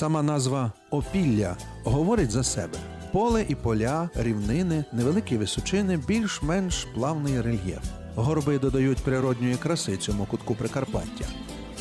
Сама назва опілля говорить за себе. Поле і поля, рівнини, невеликі височини, більш-менш плавний рельєф. Горби додають природньої краси цьому кутку Прикарпаття.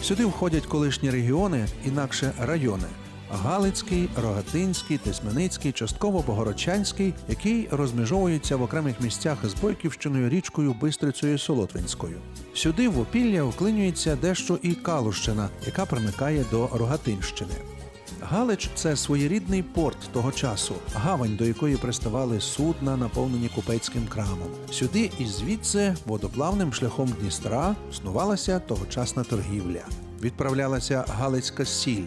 Сюди входять колишні регіони, інакше райони. Галицький, Рогатинський, Тисменицький, частково Богородчанський, який розмежовується в окремих місцях з Бойківщиною, річкою Бистрицею і Солотвинською. Сюди в опілля вклинюється дещо і Калущина, яка примикає до Рогатинщини. Галич це своєрідний порт того часу, гавань, до якої приставали судна, наповнені купецьким крамом. Сюди і звідси водоплавним шляхом Дністра снувалася тогочасна торгівля. Відправлялася Галицька сіль.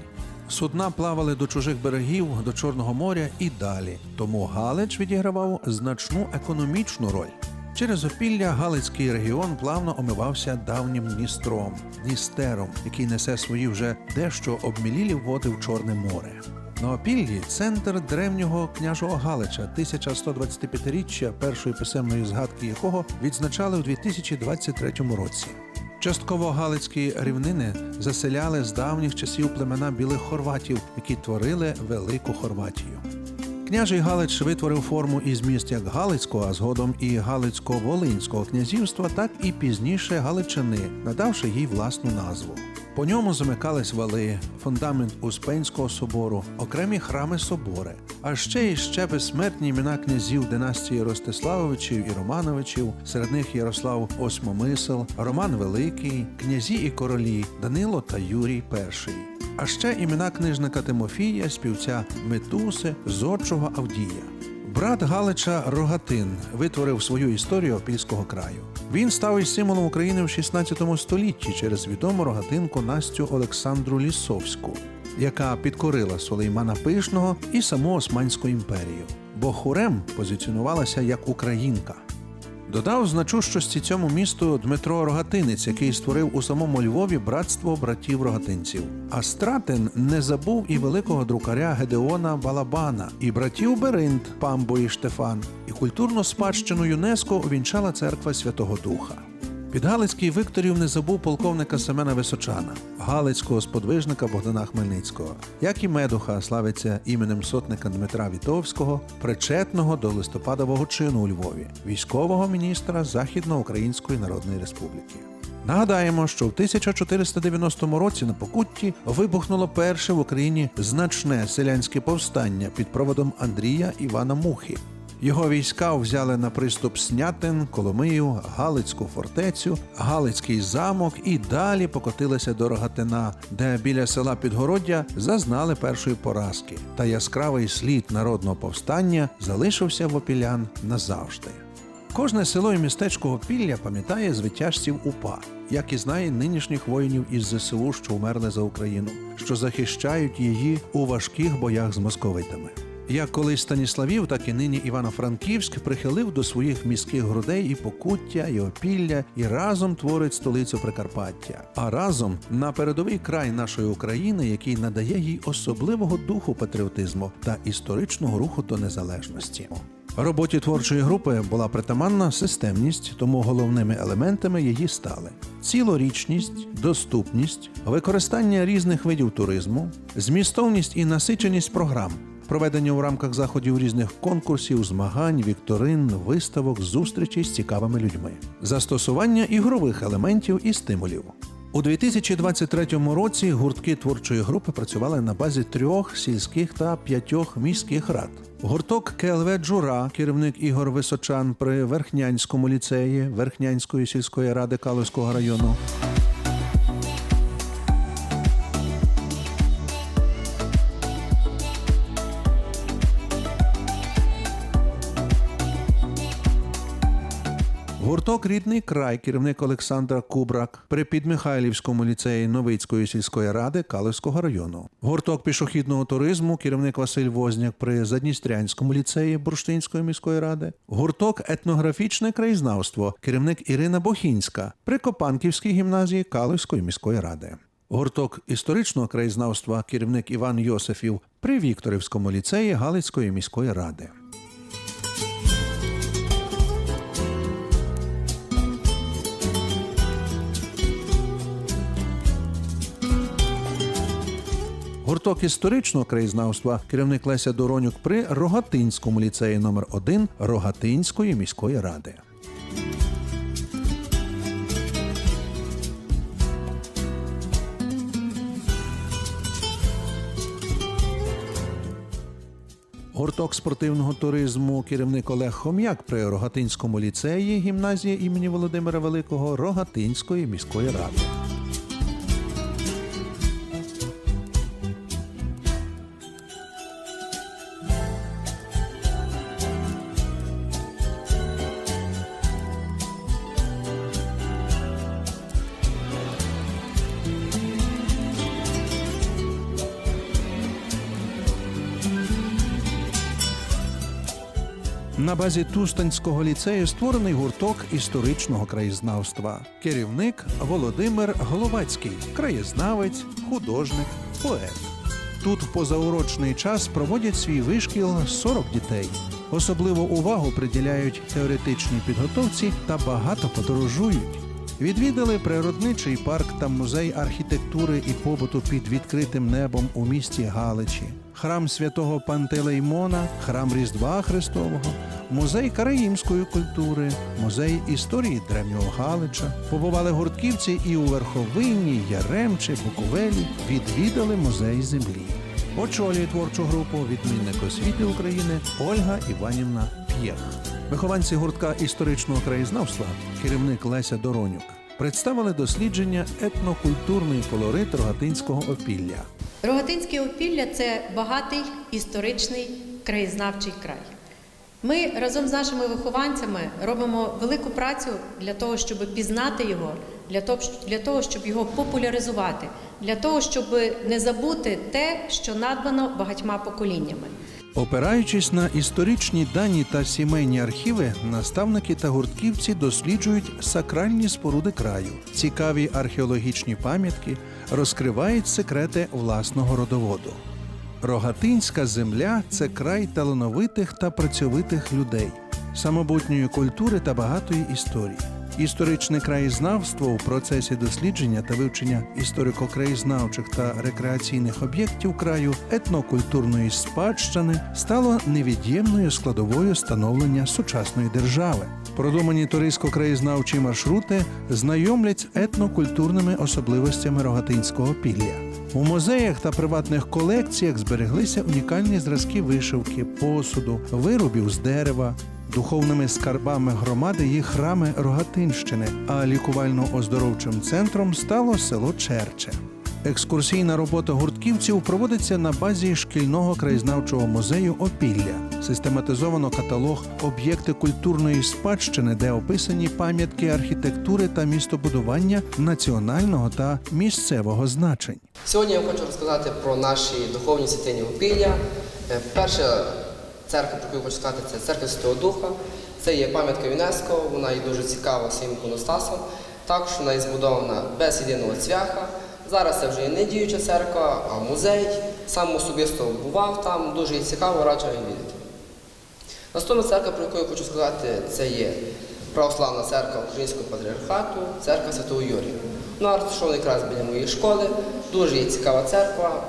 Судна плавали до чужих берегів, до Чорного моря і далі. Тому Галич відігравав значну економічну роль. Через опілля Галицький регіон плавно омивався давнім Дністром, Дністером, який несе свої вже дещо обмілілі води в Чорне море. На опіллі центр древнього княжого Галича, 1125-річчя першої писемної згадки якого відзначали у 2023 році. Частково галицькі рівнини заселяли з давніх часів племена білих хорватів, які творили велику Хорватію. Княжий Галич витворив форму і зміст як Галицького, а згодом і Галицько-Волинського князівства, так і пізніше Галичини, надавши їй власну назву. По ньому замикались вали, фундамент Успенського собору, окремі храми собори, а ще й ще безсмертні імена князів династії Ростиславовичів і Романовичів, серед них Ярослав Осьмомисел, Роман Великий, князі і королі Данило та Юрій І. А ще імена книжника Тимофія, співця Метуси, Зодчого Авдія. Брат Галича Рогатин витворив свою історію опільського краю. Він став із символом України в 16 столітті через відому рогатинку Настю Олександру Лісовську, яка підкорила Сулеймана Пишного і саму Османську імперію. Бо Хурем позиціонувалася як українка. Додав значущості цьому місту Дмитро Рогатинець, який створив у самому Львові братство братів рогатинців. А стратен не забув і великого друкаря Гедеона Балабана, і братів Беринт, Памбо і Штефан, і культурну спадщину ЮНЕСКО увінчала церква Святого Духа. Підгалицький Викторів не забув полковника Семена Височана, галицького сподвижника Богдана Хмельницького, як і Медуха славиться іменем сотника Дмитра Вітовського, причетного до листопадового чину у Львові, військового міністра Західноукраїнської Народної Республіки. Нагадаємо, що в 1490 році на Покутті вибухнуло перше в Україні значне селянське повстання під проводом Андрія Івана Мухи. Його війська взяли на приступ Снятин, Коломию, Галицьку фортецю, Галицький замок і далі покотилися до Рогатина, де біля села Підгороддя зазнали першої поразки. Та яскравий слід народного повстання залишився в опілян назавжди. Кожне село і містечко Опілля пам'ятає звитяжців УПА, як і знає нинішніх воїнів із ЗСУ, що вмерли за Україну, що захищають її у важких боях з московитами. Як колись Станіславів, так і нині Івано-Франківськ прихилив до своїх міських грудей і Покуття, і Опілля, і разом творить столицю Прикарпаття. А разом на передовий край нашої України, який надає їй особливого духу патріотизму та історичного руху до незалежності. Роботі творчої групи була притаманна системність, тому головними елементами її стали цілорічність, доступність, використання різних видів туризму, змістовність і насиченість програм, проведення у рамках заходів різних конкурсів, змагань, вікторин, виставок, зустрічей з цікавими людьми, застосування ігрових елементів і стимулів. У 2023 році гуртки творчої групи працювали на базі трьох сільських та п'ятьох міських рад. Гурток КЛВ Джура, керівник Ігор Височан при Верхнянському ліцеї Верхнянської сільської ради Калузького району. Гурток Рідний край, керівник Олександра Кубрак при Підмихайлівському ліцеї Новицької сільської ради Калиського району. Гурток пішохідного туризму, керівник Василь Возняк при Задністрянському ліцеї Бурштинської міської ради. Гурток етнографічне краєзнавство, керівник Ірина Бохінська при Копанківській гімназії Калиської міської ради. Гурток історичного краєзнавства, керівник Іван Йосифів при Вікторівському ліцеї Галицької міської ради. Гурток історичного краєзнавства керівник Леся Доронюк при Рогатинському ліцеї номер 1 Рогатинської міської ради. Гурток спортивного туризму керівник Олег Хом'як при Рогатинському ліцеї гімназії імені Володимира Великого Рогатинської міської ради. На базі Тустанського ліцею створений гурток історичного краєзнавства. Керівник Володимир Головацький, краєзнавець, художник, поет. Тут в позаурочний час проводять свій вишкіл 40 дітей. Особливу увагу приділяють теоретичній підготовці та багато подорожують. Відвідали природничий парк та музей архітектури і побуту під відкритим небом у місті Галичі, храм святого Пантелеймона, храм Різдва Христового, музей караїмської культури, музей історії древнього Галича. Побували гуртківці і у Верховині, Яремче, Буковелі, відвідали музей землі. Очолює творчу групу відмінник освіти України Ольга Іванівна П'єх. Вихованці гуртка історичного краєзнавства, керівник Леся Доронюк, представили дослідження етнокультурний колорит рогатинського опілля. Рогатинське опілля це багатий історичний краєзнавчий край. Ми разом з нашими вихованцями робимо велику працю для того, щоб пізнати його, для того, щоб його популяризувати, для того, щоб не забути те, що надбано багатьма поколіннями. Опираючись на історичні дані та сімейні архіви, наставники та гуртківці досліджують сакральні споруди краю, цікаві археологічні пам'ятки, розкривають секрети власного родоводу. Рогатинська земля це край талановитих та працьовитих людей, самобутньої культури та багатої історії. Історичне краєзнавство у процесі дослідження та вивчення історико-краєзнавчих та рекреаційних об'єктів краю етнокультурної спадщини стало невід'ємною складовою становлення сучасної держави. Продумані туристсько-краєзнавчі маршрути знайомлять з етнокультурними особливостями рогатинського пілля. У музеях та приватних колекціях збереглися унікальні зразки вишивки, посуду, виробів з дерева. Духовними скарбами громади є храми Рогатинщини, а лікувально-оздоровчим центром стало село Черче. Екскурсійна робота гуртківців проводиться на базі шкільного краєзнавчого музею Опілля. Систематизовано каталог об'єкти культурної спадщини, де описані пам'ятки архітектури та містобудування національного та місцевого значень. Сьогодні я хочу розказати про наші духовні святині Опілля. Е, Перша церква, про яку хочу сказати, це церква Святого Духа. Це є пам'ятка ЮНЕСКО, вона є дуже цікава своїм іконостасом. Також вона є збудована без єдиного цвяха. Зараз це вже є не діюча церква, а музей. Сам особисто бував там, дуже цікаво, раджу відвідати. Наступна церква, про яку я хочу сказати, це є православна церква Українського патріархату, церква Святого Юрія. Вона розташована якраз біля моєї школи. Дуже є цікава церква,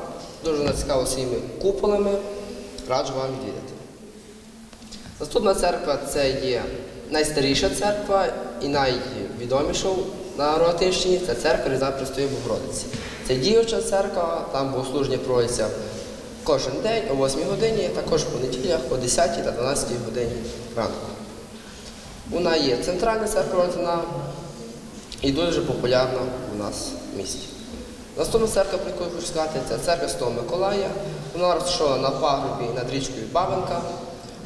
дуже вона цікава своїми куполами. Раджу вам відвідати. Наступна церква це є найстаріша церква і найвідоміша на Рогатинщині це церква Різдва Престої Богородиці. Це діюча церква, там богослуження проводиться кожен день о 8 годині, також по неділях о 10 та 12 годині ранку. Вона є центральна церква Рогатина і дуже популярна у нас в місті. Наступна церква, про яку хочу сказати, це церква Святого Миколая. Вона розташована на пагорбі над річкою Бабинка.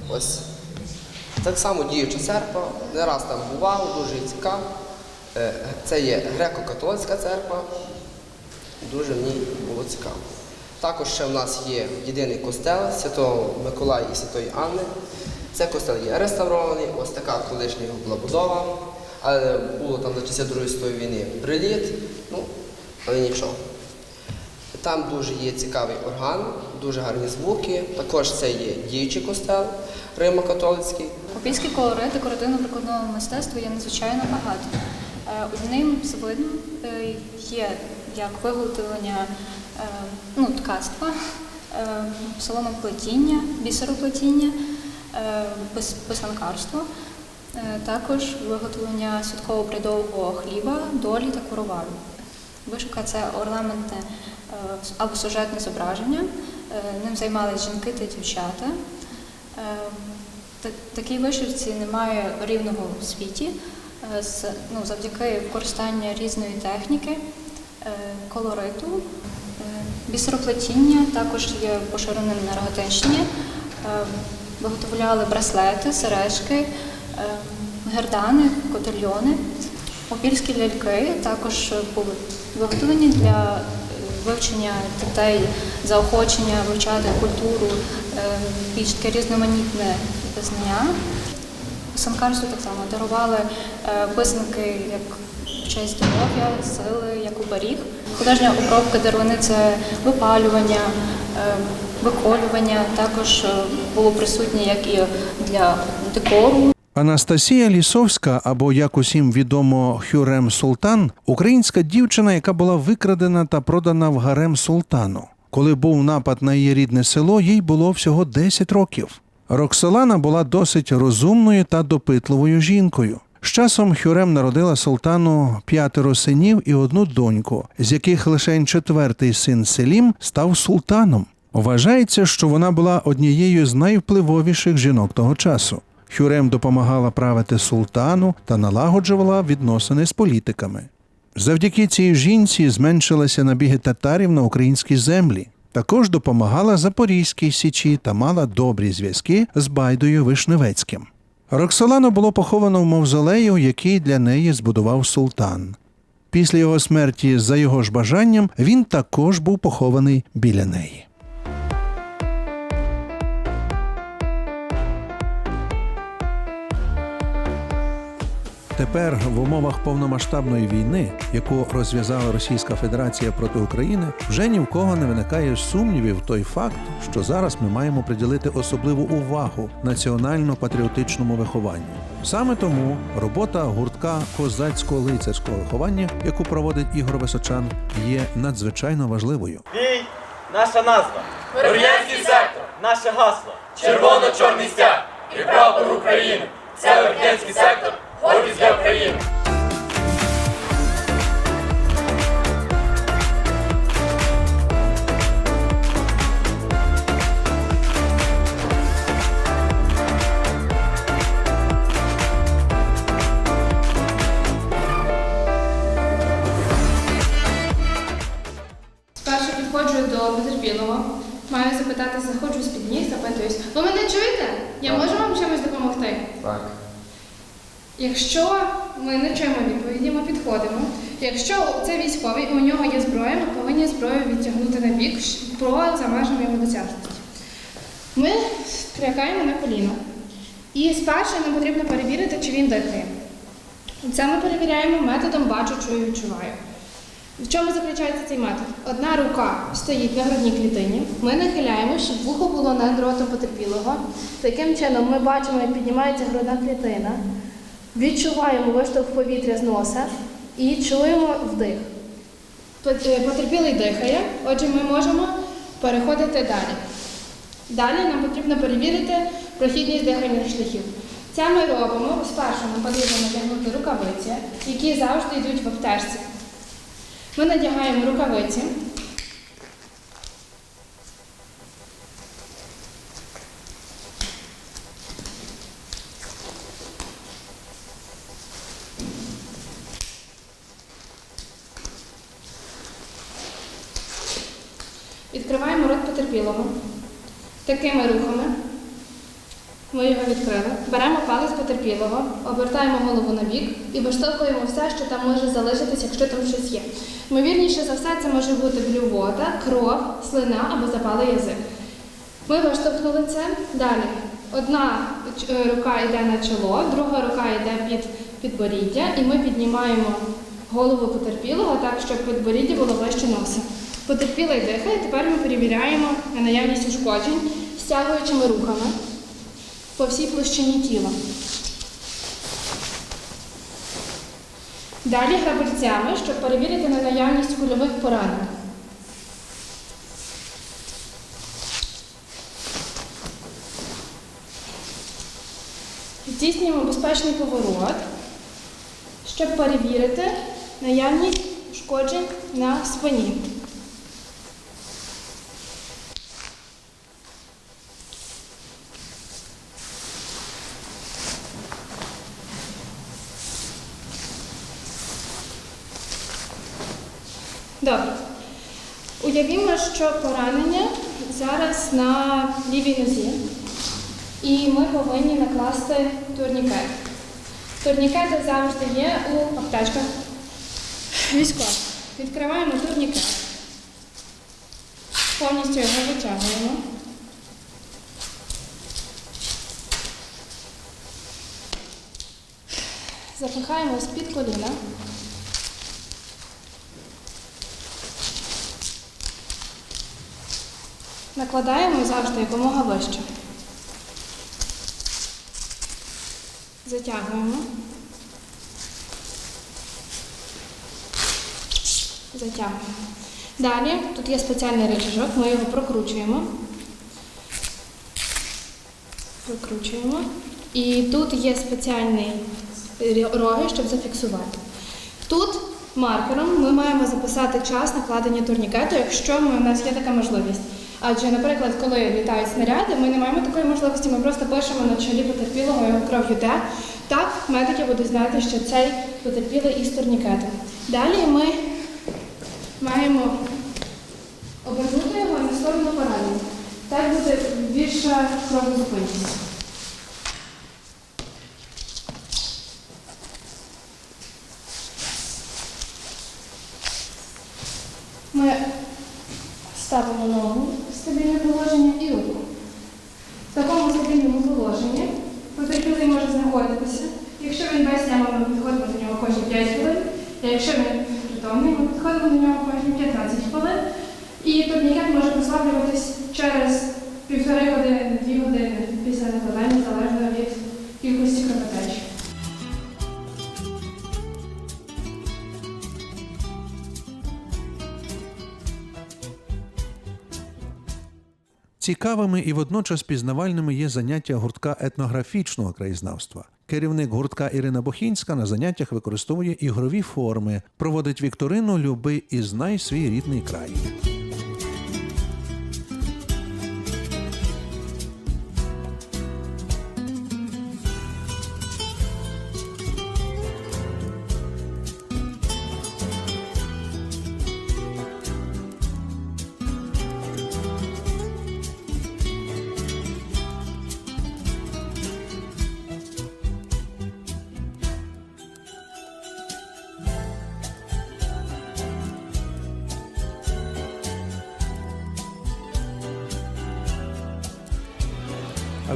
Ось так само діюча церква, не раз там бував, дуже цікаво. Е, Це є греко-католицька церква, дуже мені було цікаво. Також ще в нас є єдиний костел Святого Миколая і Святої Анни. Цей костел є реставрований, ось така колишня була будова, але було там за часи Другої світової війни приліт, ну, але нічого. Там дуже є цікавий орган, дуже гарні звуки. Також це є діючий костел Римо-католицький. Опільський колорит декоративно-прикладного мистецтва є надзвичайно багато. Е, Одним з видів е, є як виготовлення е, ну, ткацтва, соломоплетіння, бісероплетіння, писанкарство, також виготовлення святково-обрядового хліба, долі та коровару. Вишивка це орнаментне або сюжетне зображення. Е, Ним займалися жінки та дівчата. Е, Такій вишивці немає рівного в світі е, ну, завдяки використанню різної техніки, е, колориту, е, бісероплетіння також є поширеним на Рогатинщині. Е, Виготовляли браслети, сережки, е, гердани, котельйони. Опільські ляльки також були виготовлені для е, вивчення дітей, заохочення вивчати культуру, е, більш таке різноманітне знання. Писанкарству так само дарували е, писанки як честь здоров'я, сили, як оберіг. Художня обробка деревини це випалювання, е, виколювання. Також було присутнє як і для декору. Анастасія Лісовська, або як усім відомо Хюрем Султан, українська дівчина, яка була викрадена та продана в гарем султану. Коли був напад на її рідне село, їй було всього 10 років. Роксолана була досить розумною та допитливою жінкою. З часом Хюрем народила султану п'ятеро синів і одну доньку, з яких лише четвертий син Селім став султаном. Вважається, що вона була однією з найвпливовіших жінок того часу. Хюрем допомагала правити султану та налагоджувала відносини з політиками. Завдяки цій жінці зменшилися набіги татарів на українські землі. Також допомагала Запорізькій січі та мала добрі зв'язки з Байдою Вишневецьким. Роксолану було поховано в мавзолею, який для неї збудував султан. Після його смерті, за його ж бажанням, він також був похований біля неї. Тепер в умовах повномасштабної війни, яку розв'язала Російська Федерація проти України, вже ні в кого не виникає сумнівів той факт, що зараз ми маємо приділити особливу увагу національно-патріотичному вихованню. Саме тому робота гуртка козацького лицарського виховання, яку проводить Ігор Височан, є надзвичайно важливою. Бій наша назва. Верхнянський сектор, Наше гасло. червоно-чорний стяг і прапор України. Це Верхнянський сектор, гордість для України. Спершу підходжу до потерпілого, маю запитати, заходжу з під ніг, запитуюсь. Ви мене чуєте? Я можу вам чимось допомогти? Так. Якщо ми не чуємо відповіді, ми підходимо. Якщо це військовий, і у нього є зброя, ми повинні зброю відтягнути на бік поза межами його досяжності. Ми крякаємо на коліно. І спершу нам потрібно перевірити, чи він дихає. Це ми перевіряємо методом бачу, чую, відчуваю. В чому заключається цей метод? Одна рука стоїть на грудній клітині. Ми нахиляємо, щоб вухо було над ротом потерпілого. Таким чином ми бачимо, як піднімається грудна клітина, відчуваємо виштовх повітря з носа і чуємо вдих. Е, Потерпілий дихає, отже, ми можемо переходити далі. Далі нам потрібно перевірити прохідність дихальних шляхів. Це ми робимо. Спершу нам потрібно надягнути рукавиці, які завжди йдуть в аптечці. Ми надягаємо рукавиці. Відкриваємо рот потерпілого. Такими рухами. Ми його відкрили. Беремо палець потерпілого, обертаємо голову на бік і виштовхуємо все, що там може залишитись, якщо там щось є. Ймовірніше за все, це може бути блювота, кров, слина або запалий язик. Ми виштовхнули це. Далі одна е, рука йде на чоло, друга рука йде під підборіддя, і ми піднімаємо голову потерпілого так, щоб підборіддя було вище носа. Потерпілий дихає, тепер ми перевіряємо на наявність ушкоджень, стягуючими рухами по всій площині тіла. Далі грабельцями, щоб перевірити на наявність кульових поранень. Здійснюємо безпечний поворот, щоб перевірити наявність ушкоджень на спині. Добре. Уявімо, що поранення зараз на лівій нозі, і ми повинні накласти турнікет. Турнікети завжди є у аптечках військових. Відкриваємо турнікет, повністю його витягуємо. Запихаємо з-під коліна. Накладаємо завжди якомога вище. Затягуємо. Затягуємо. Далі тут є спеціальний рычажок, ми його прокручуємо. Прокручуємо. І тут є спеціальний роги, щоб зафіксувати. Тут маркером ми маємо записати час накладення турнікету, якщо ми, у нас є така можливість. Адже, наприклад, коли літають снаряди, ми не маємо такої можливості, ми просто пишемо на чолі потерпілого його кров йде. Так, медики будуть знати, що цей потерпілий із турнікетом. Далі ми маємо обернути його на сторону поранення. Так буде більша кровозупинність. Ми ставимо ногу в стабільне положення і руку. В стабільному положенні потерпілий може знаходитися. Якщо він без нього, ми підходимо до нього кожні 5 хвилин. А якщо він притомний, ми підходимо до нього кожні 15 хвилин. І турнікет може послаблюватись через півтори години, дві години після накладання, Цікавими і водночас пізнавальними є заняття гуртка етнографічного краєзнавства. Керівник гуртка Ірина Бохінська на заняттях використовує ігрові форми, проводить вікторину Люби і знай свій рідний край.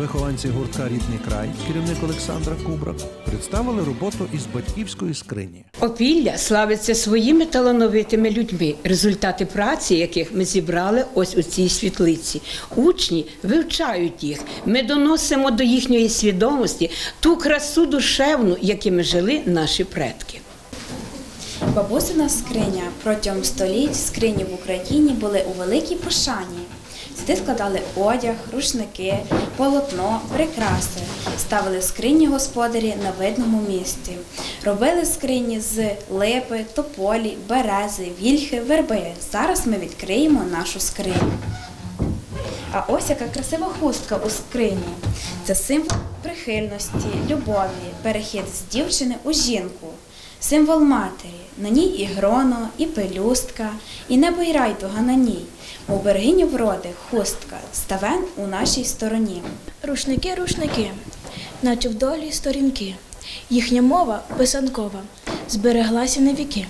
Вихованці гуртка Рідний край, керівник Олександра Кубрак, представили роботу із батьківської скрині. Опілля славиться своїми талановитими людьми, результати праці яких ми зібрали ось у цій світлиці. Учні вивчають їх. Ми доносимо до їхньої свідомості ту красу душевну, якими жили наші предки. Бабусина скриня протягом століть скрині в Україні були у великій пошані. Сюди складали одяг, рушники, полотно, прикраси, ставили скрині господарі на видному місці. Робили скрині з липи, тополі, берези, вільхи, верби. Зараз ми відкриємо нашу скриню. А ось яка красива хустка у скрині. Це символ прихильності, любові, перехід з дівчини у жінку, символ матері. На ній і гроно, і пелюстка, і небо й райтуга на ній. У берегині вроди хустка, ставен у нашій стороні. Рушники, рушники, наче в долі сторінки. Їхня мова писанкова, збереглася на віки.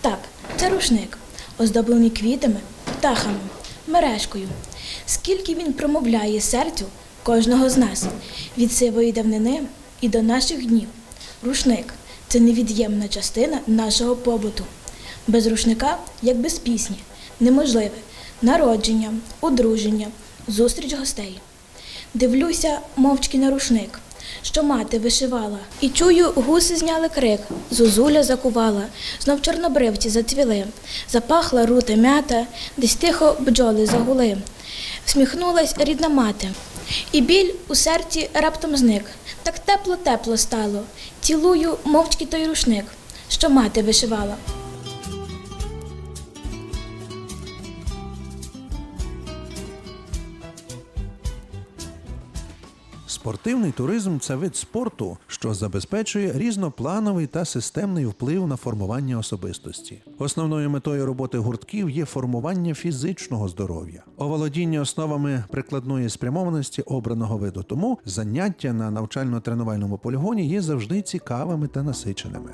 Так, це рушник, оздоблений квітами, птахами, мережкою. Скільки він промовляє серцю кожного з нас від сивої давнини і до наших днів. Рушник це невід'ємна частина нашого побуту. Без рушника, як без пісні, неможливе народження, одруження, зустріч гостей. Дивлюся мовчки на рушник, що мати вишивала, і чую, гуси зняли крик, зозуля закувала, знов чорнобривці зацвіли, запахла рута мята, десь тихо бджоли загули. Всміхнулась рідна мати. І біль у серці раптом зник. Так тепло-тепло стало. Цілую мовчки той рушник, що мати вишивала. Спортивний туризм це вид спорту, що забезпечує різноплановий та системний вплив на формування особистості. Основною метою роботи гуртків є формування фізичного здоров'я, оволодіння основами прикладної спрямованості обраного виду. Тому заняття на навчально-тренувальному полігоні є завжди цікавими та насиченими.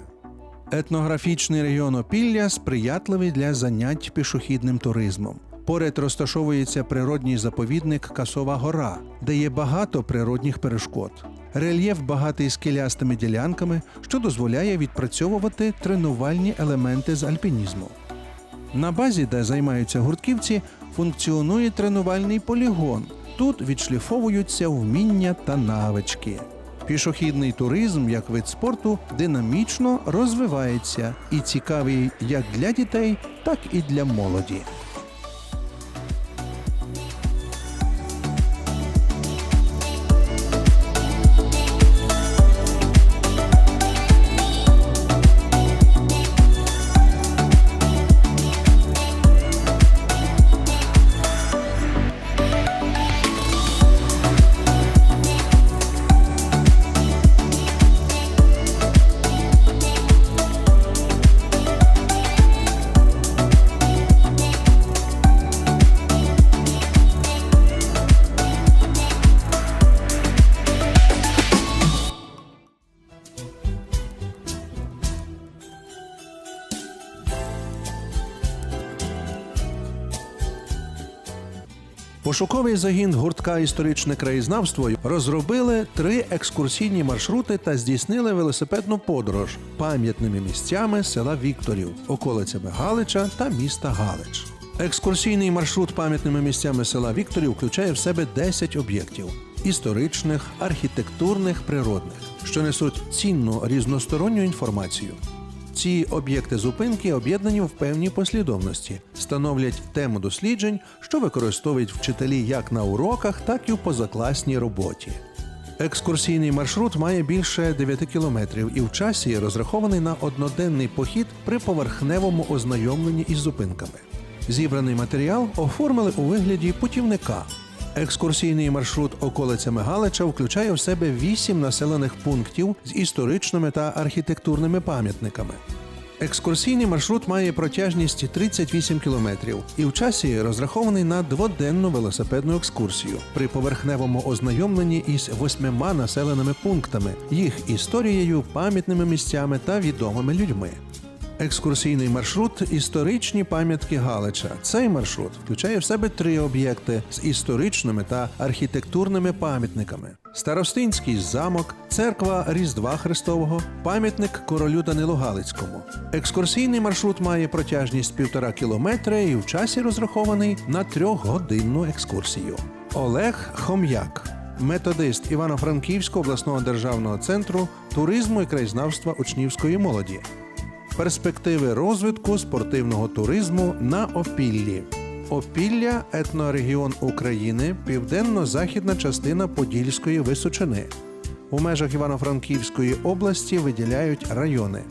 Етнографічний регіон Опілля сприятливий для занять пішохідним туризмом. Поряд розташовується природній заповідник Касова гора, де є багато природних перешкод. Рельєф багатий скелястими ділянками, що дозволяє відпрацьовувати тренувальні елементи з альпінізму. На базі, де займаються гуртківці, функціонує тренувальний полігон. Тут відшліфовуються вміння та навички. Пішохідний туризм як вид спорту динамічно розвивається і цікавий як для дітей, так і для молоді. Пошуковий загін гуртка історичне краєзнавство розробили три екскурсійні маршрути та здійснили велосипедну подорож пам'ятними місцями села Вікторів, околицями Галича та міста Галич. Екскурсійний маршрут пам'ятними місцями села Вікторів включає в себе 10 об'єктів історичних, архітектурних, природних, що несуть цінну різносторонню інформацію. Ці об'єкти зупинки об'єднані в певній послідовності, становлять тему досліджень, що використовують вчителі як на уроках, так і в позакласній роботі. Екскурсійний маршрут має більше 9 кілометрів і в часі розрахований на одноденний похід при поверхневому ознайомленні із зупинками. Зібраний матеріал оформили у вигляді путівника. Екскурсійний маршрут околицями Галича включає в себе вісім населених пунктів з історичними та архітектурними пам'ятниками. Екскурсійний маршрут має протяжність 38 кілометрів і в часі розрахований на дводенну велосипедну екскурсію при поверхневому ознайомленні із восьмима населеними пунктами, їх історією, пам'ятними місцями та відомими людьми. Екскурсійний маршрут історичні пам'ятки Галича. Цей маршрут включає в себе три об'єкти з історичними та архітектурними пам'ятниками: Старостинський замок, церква Різдва Христового, пам'ятник королю Данилу Галицькому. Екскурсійний маршрут має протяжність півтора кілометра і в часі розрахований на трьохгодинну екскурсію. Олег Хом'як. Методист Івано-Франківського обласного державного центру туризму і краєзнавства учнівської молоді перспективи розвитку спортивного туризму на Опіллі. Опілля етнорегіон України, південно-західна частина Подільської Височини. У межах Івано-Франківської області виділяють райони: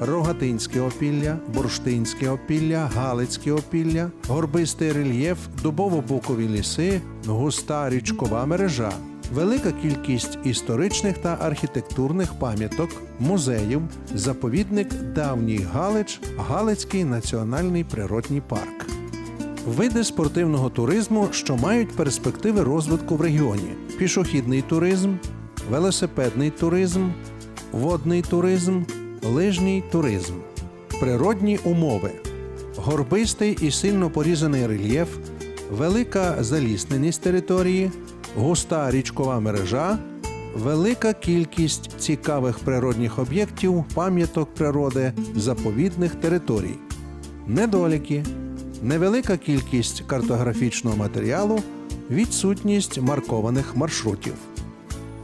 Рогатинське опілля, Бурштинське опілля, Галицьке опілля, горбистий рельєф, дубово-букові ліси, густа річкова мережа. Велика кількість історичних та архітектурних пам'яток, музеїв, заповідник Давній Галич, Галицький національний природній парк. Види спортивного туризму, що мають перспективи розвитку в регіоні: пішохідний туризм, велосипедний туризм, водний туризм, лижній туризм, природні умови, горбистий і сильно порізаний рельєф, велика залісненість території, густа річкова мережа, велика кількість цікавих природних об'єктів, пам'яток природи, заповідних територій. Недоліки, невелика кількість картографічного матеріалу, відсутність маркованих маршрутів.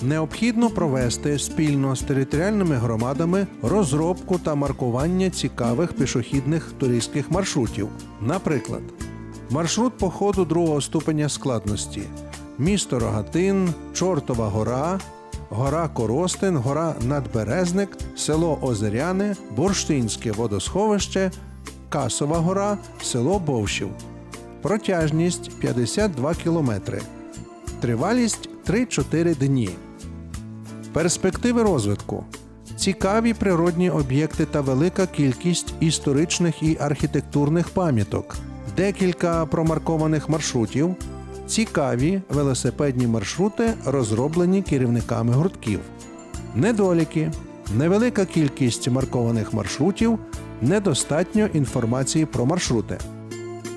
Необхідно провести спільно з територіальними громадами розробку та маркування цікавих пішохідних туристських маршрутів. Наприклад, маршрут походу другого ступеня складності, місто Рогатин, Чортова гора, гора Коростин, гора Надберезник, село Озеряне, Бурштинське водосховище, Касова гора, село Бовщів. Протяжність 52 кілометри. Тривалість 3-4 дні. Перспективи розвитку. Цікаві природні об'єкти та велика кількість історичних і архітектурних пам'яток, декілька промаркованих маршрутів, цікаві велосипедні маршрути, розроблені керівниками гуртків. Недоліки. Невелика кількість маркованих маршрутів, недостатньо інформації про маршрути.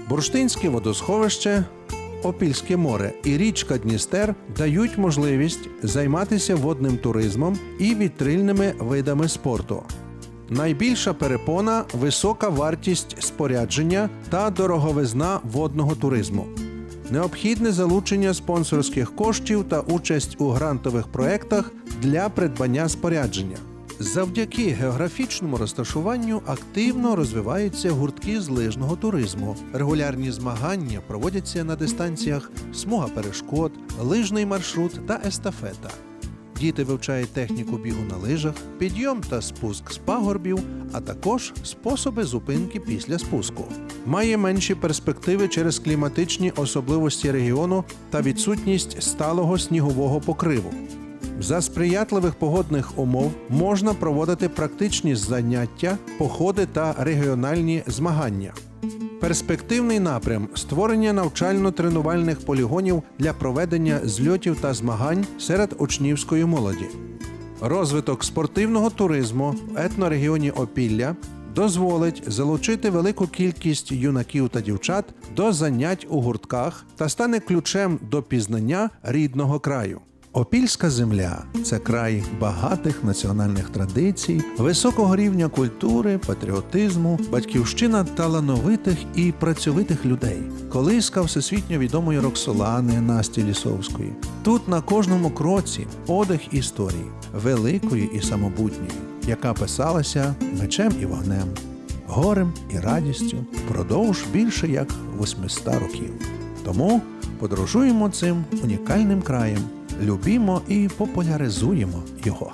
Бурштинське водосховище, Опільське море і річка Дністер дають можливість займатися водним туризмом і вітрильними видами спорту. Найбільша перепона висока вартість спорядження та дороговизна водного туризму. Необхідне залучення спонсорських коштів та участь у грантових проєктах для придбання спорядження. Завдяки географічному розташуванню активно розвиваються гуртки з лижного туризму. Регулярні змагання проводяться на дистанціях смуга перешкод, лижний маршрут та естафета. Діти вивчають техніку бігу на лижах, підйом та спуск з пагорбів, а також способи зупинки після спуску. Має менші перспективи через кліматичні особливості регіону та відсутність сталого снігового покриву. За сприятливих погодних умов можна проводити практичні заняття, походи та регіональні змагання. Перспективний напрям створення навчально-тренувальних полігонів для проведення зльотів та змагань серед учнівської молоді. Розвиток спортивного туризму в етнорегіоні Опілля дозволить залучити велику кількість юнаків та дівчат до занять у гуртках та стане ключем до пізнання рідного краю. Опільська земля це край багатих національних традицій, високого рівня культури, патріотизму, батьківщина талановитих і працьовитих людей, колиска всесвітньо відомої Роксолани Насті Лісовської. Тут на кожному кроці подих історії, великої і самобутньої, яка писалася мечем і вогнем, горем і радістю впродовж більше як 800 років. Тому подорожуємо цим унікальним краєм, любімо і популяризуємо його.